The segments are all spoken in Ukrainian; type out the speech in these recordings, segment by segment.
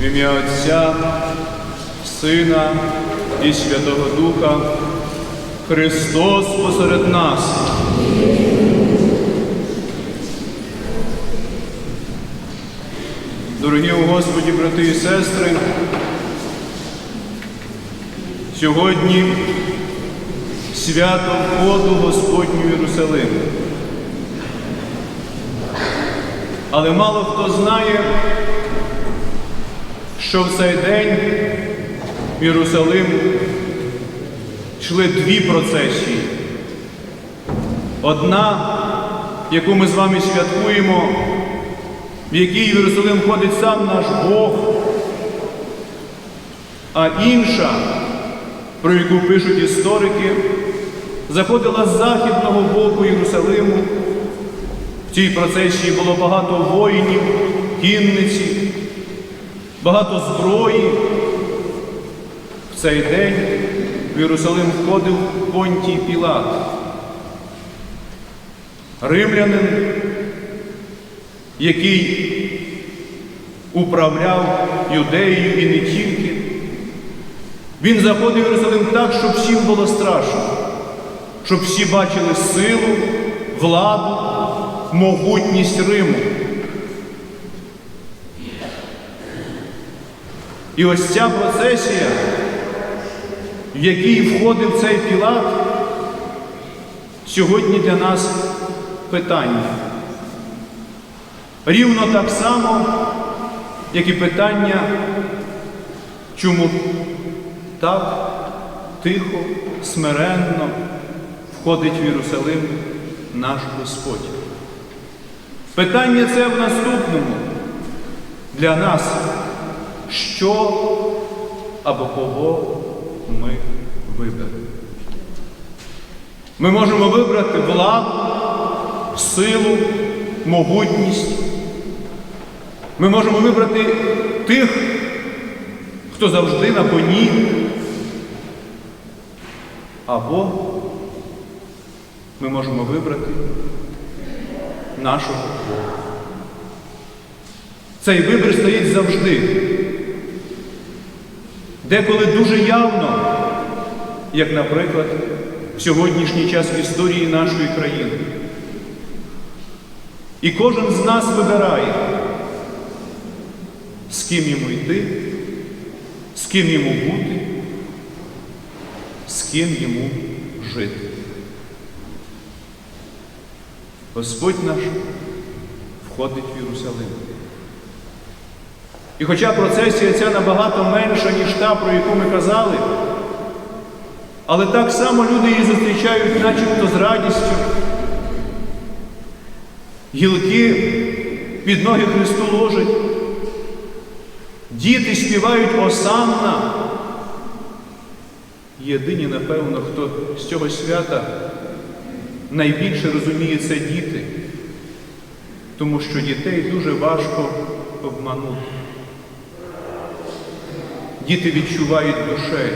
В ім'я Отця, Сина і Святого Духа Христос посеред нас. Дорогі у Господі, брати і сестри, сьогодні свято входу Господню Єрусалим. Але мало хто знає, що в цей день в Єрусалим йшли дві процесії. Одна, яку ми з вами святкуємо, в якій в Єрусалим ходить сам наш Бог, а інша, про яку пишуть історики, заходила з західного боку Єрусалиму. В цій процесії було багато воїнів, кінниці, багато зброї. В цей день в Єрусалим входив Понтій Пілат, римлянин, який управляв юдеєю і не тільки. Він заходив Єрусалим так, щоб всім було страшно, щоб всі бачили силу, владу, могутність Риму. І ось ця процесія, в якій входив цей Пілат, сьогодні для нас питання. Рівно так само, як і питання, чому так тихо, смиренно входить в Єрусалим наш Господь. Питання це в наступному для нас, що або кого ми виберемо. Ми можемо вибрати владу, силу, могутність. Ми можемо вибрати тих, хто завжди на коні. Або ми можемо вибрати нашого Бога. Цей вибір стоїть завжди. Деколи дуже явно, як, наприклад, в сьогоднішній час в історії нашої країни. І кожен з нас вибирає, з ким йому йти, з ким йому бути, з ким йому жити. Господь наш входить в Єрусалим. І хоча процесія ця набагато менша, ніж та, про яку ми казали, але так само люди її зустрічають начебто з радістю. Гілки під ноги Христу ложать, діти співають осанна. Єдині, напевно, хто з цього свята найбільше розуміє це діти, тому що дітей дуже важко обманути. Діти відчувають душею.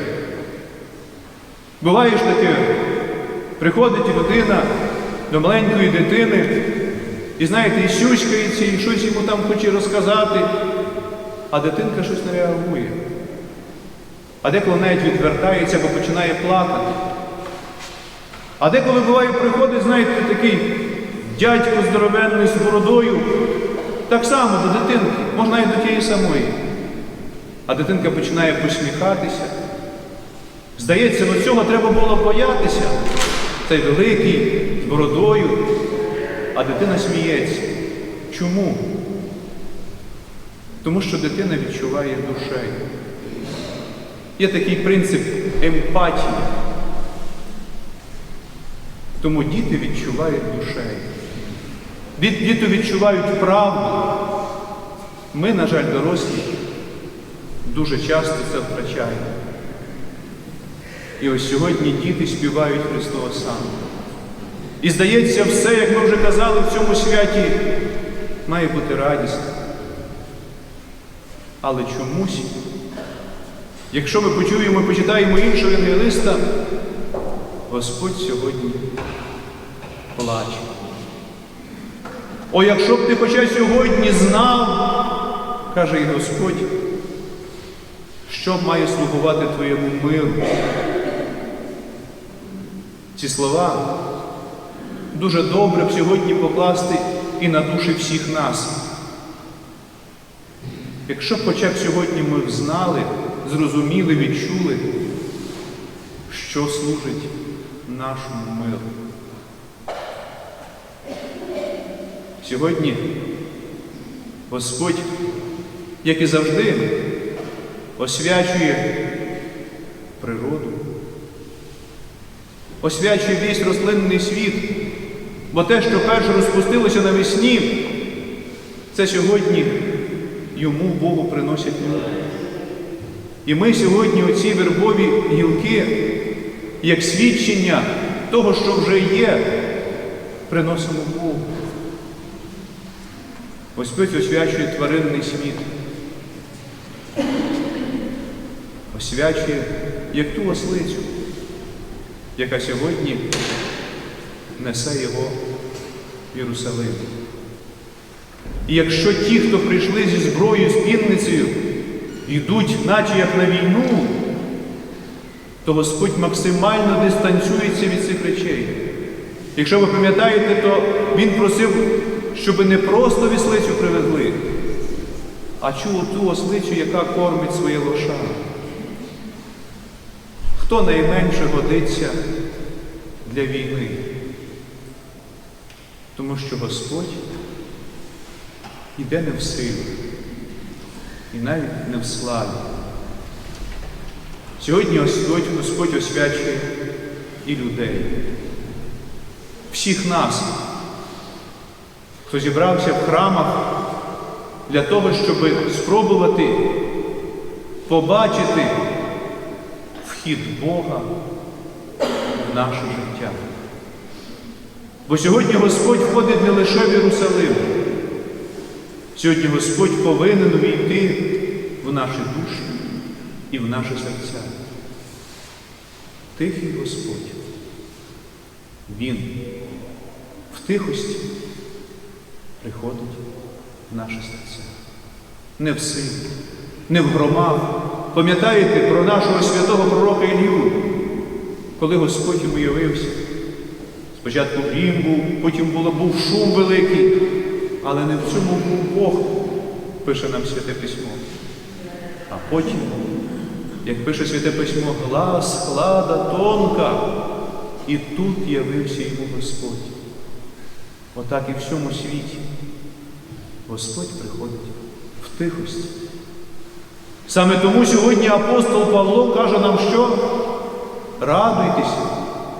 Буває ж таке, приходить людина до маленької дитини, і знаєте, і сюськається, і щось йому там хоче розказати, а дитинка щось не реагує. А деколи навіть відвертається або починає плакати. А деколи буває, приходить, знаєте, такий дядько здоровенний з бородою, так само до дитинки, можна навіть до тієї самої. А дитинка починає посміхатися. Здається, ну цього треба було боятися. Цей великий з бородою, а дитина сміється. Чому? Тому що дитина відчуває душею. Є такий принцип емпатії. Тому діти відчувають душею. Діти відчувають правду. Ми, на жаль, дорослі, дуже часто це втрачаємо. І ось сьогодні діти співають Христова сам. І здається, все, як ми вже казали в цьому святі, має бути радісно. Але чомусь, якщо ми почуємо і почитаємо іншого евангелиста, Господь сьогодні плаче. О, якщо б ти хоча сьогодні знав, каже і Господь, що має слугувати Твоєму миру. Ці слова дуже добре б сьогодні покласти і на душі всіх нас. Якщо б хоча б сьогодні ми знали, зрозуміли, відчули, що служить нашому миру. Сьогодні Господь, як і завжди, освячує природу, освячує весь рослинний світ, бо те, що перше розпустилося навесні, це сьогодні йому Богу приносять люди. І ми сьогодні оці вербові гілки, як свідчення того, що вже є, приносимо Богу. Господь освячує тваринний світ. Освячує, як ту ослицю, яка сьогодні несе його в Єрусалим. І якщо ті, хто прийшли зі зброєю, з пінницею, йдуть, наче як на війну, то Господь максимально дистанціюється від цих речей. Якщо ви пам'ятаєте, то Він просив, щоб не просто віслицю привезли, а чув ту ослицю, яка кормить своє лоша. Хто найменше годиться для війни? Тому що Господь іде не в силі і навіть не в славі. Сьогодні Господь освячує і людей, всіх нас, хто зібрався в храмах для того, щоб спробувати побачити вхід Бога в наше життя. Бо сьогодні Господь входить не лише в Єрусалим. Сьогодні Господь повинен увійти в наші душі і в наші серця. Тихий Господь. Він в тихості приходить в наші серця. Не в силі, не в громах. Пам'ятаєте про нашого святого пророка Ілью, коли Господь йому явився. Спочатку грім був, потім був шум великий, але не в цьому був Бог, пише нам Святе Письмо. А потім, як пише Святе Письмо, глас, хлада, тонка, і тут явився йому Господь. Отак і в всьому світі Господь приходить в тихості. Саме тому сьогодні апостол Павло каже нам, що радуйтеся.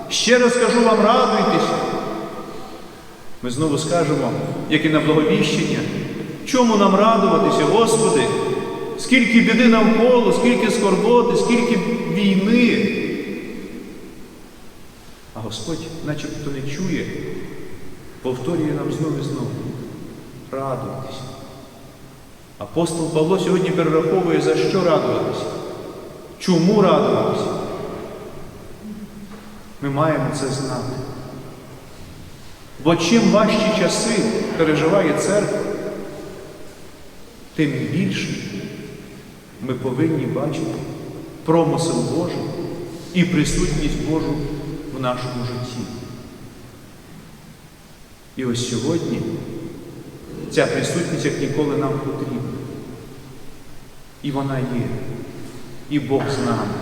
Ще раз кажу вам, радуйтеся. Ми знову скажемо, як і на благовіщення, чому нам радуватися, Господи, скільки біди навколо, скільки скорботи, скільки війни. А Господь, начебто не чує, повторює нам знову і знову. Радуйтеся. Апостол Павло сьогодні перераховує, за що радуватися, чому радуватися. Ми маємо це знати. Бо чим важчі часи переживає церква, тим більше ми повинні бачити промисел Божий і присутність Божу в нашому житті. І ось сьогодні ця присутність як ніколи нам потрібна. І вона є, і Бог з нами.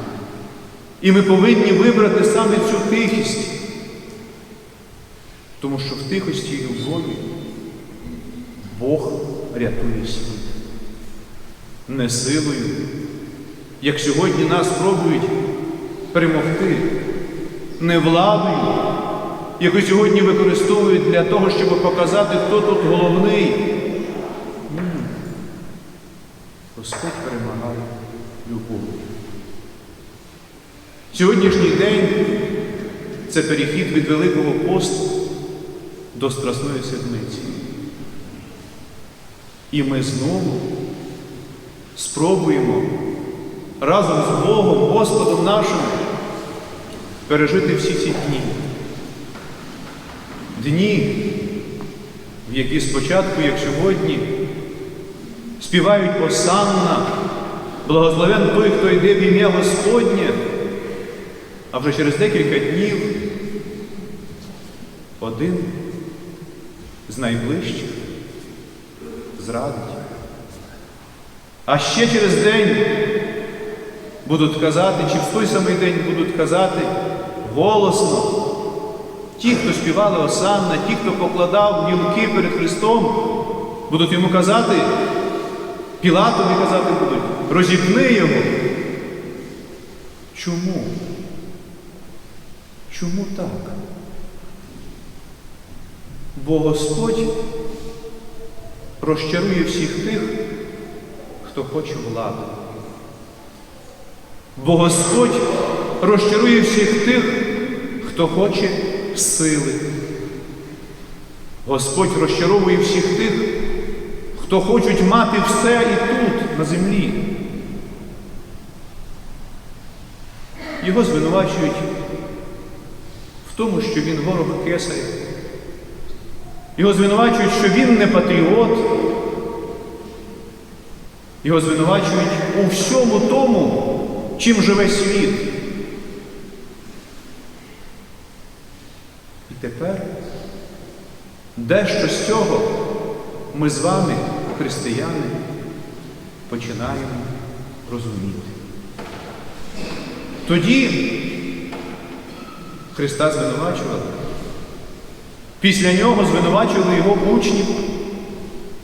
І ми повинні вибрати саме цю тихість, тому що в тихості і любові Бог рятує світ. Не силою, як сьогодні нас пробують перемогти, не владою, яку сьогодні використовують для того, щоб показати, хто тут головний. Господь перемагає любов'ю. Сьогоднішній день це перехід від Великого посту до Страсної Седмиці. І ми знову спробуємо разом з Богом, Господом нашим, пережити всі ці дні. Дні, в які спочатку, як сьогодні, співають Осанна, Благословен той, хто йде в ім'я Господнє, а вже через декілька днів один з найближчих зрадить. А ще через день будуть казати, чи в той самий день будуть казати голосно. Ті, хто співали Осанна, ті, хто покладав гілки перед Христом, будуть йому казати, Пілатові казати будуть, розіпни його. Чому? Чому так? Бо Господь розчарує всіх тих, хто хоче влади. Бо Господь розчарує всіх тих, хто хоче сили. Господь розчаровує всіх тих, хто хочуть мати все і тут, на землі. Його звинувачують в тому, що він ворог кесаря. Його звинувачують, що він не патріот. Його звинувачують у всьому тому, чим живе світ. І тепер дещо з цього ми з вами, християни, починаємо розуміти. Тоді Христа звинувачували. Після нього звинувачували його учнів.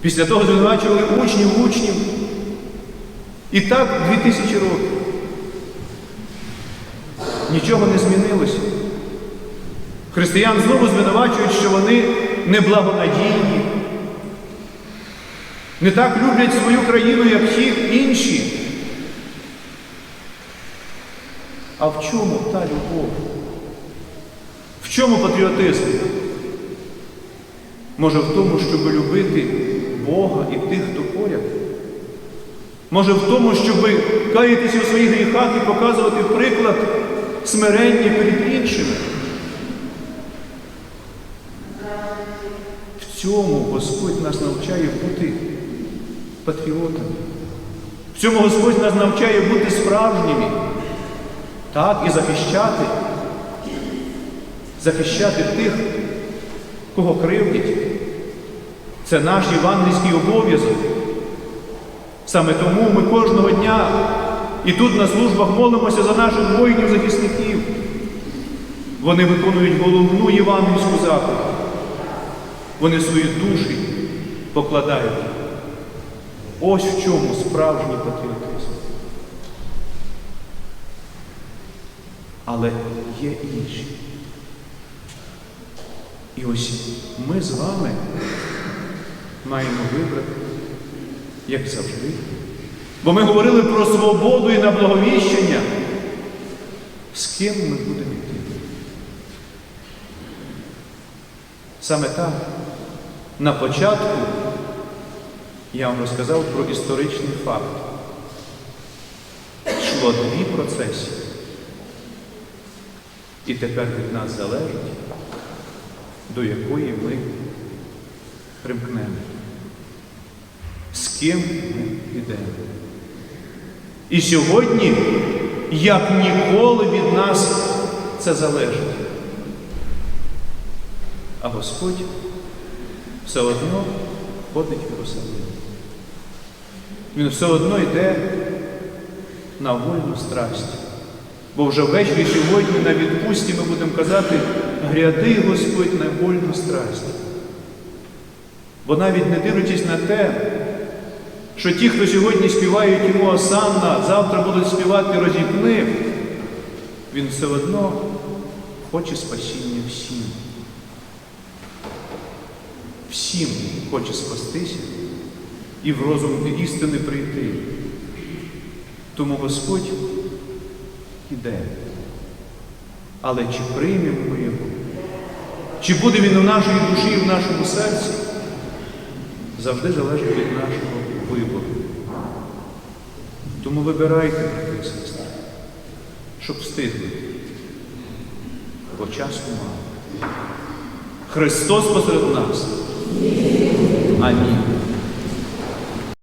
Після того звинувачували учнів учнів. І так дві тисячі років. Нічого не змінилося. Християн знову звинувачують, що вони неблагонадійні, не так люблять свою країну, як ті інші. А в чому та любов? В чому патріотизм? Може в тому, щоб любити Бога і тих, хто поряд? Може в тому, щоб каятися у своїх гріхах і показувати приклад смирення перед іншими? Цьому Господь нас навчає бути патріотами. В цьому Господь нас навчає бути справжніми. Так, і захищати. Захищати тих, кого кривдять. Це наш євангельський обов'язок. Саме тому ми кожного дня і тут на службах молимося за наших воїнів-захисників. Вони виконують головну євангельську заповідь. Вони свої душі покладають. Ось в чому справжній патріотизм. Але є інші. І ось ми з вами маємо вибрати, як завжди. Бо ми говорили про свободу і на благовіщення. З ким ми будемо йти? Саме так, на початку я вам розказав про історичний факт. Йшло дві процесії. І тепер від нас залежить, до якої ми примкнемо. З ким ми йдемо. І сьогодні, як ніколи від нас це залежить. А Господь все одно ходить в Єрусалим. Він все одно йде на вольну страсть. Бо вже ввечері сьогодні на відпустці ми будемо казати, гряди Господь на вольну страсть. Бо навіть не дивлячись на те, що ті, хто сьогодні співають йому Осанна, завтра будуть співати розіпни, він все одно хоче спасіння всім. Всім хоче спастися і в розум істини прийти. Тому Господь іде. Але чи приймемо ми його? Чи буде він у нашій душі і в нашому серці? Завжди залежить від нашого вибору. Тому вибирайте, брати і сестри, щоб встигли, бо часу мало. Христос посеред нас. Амінь.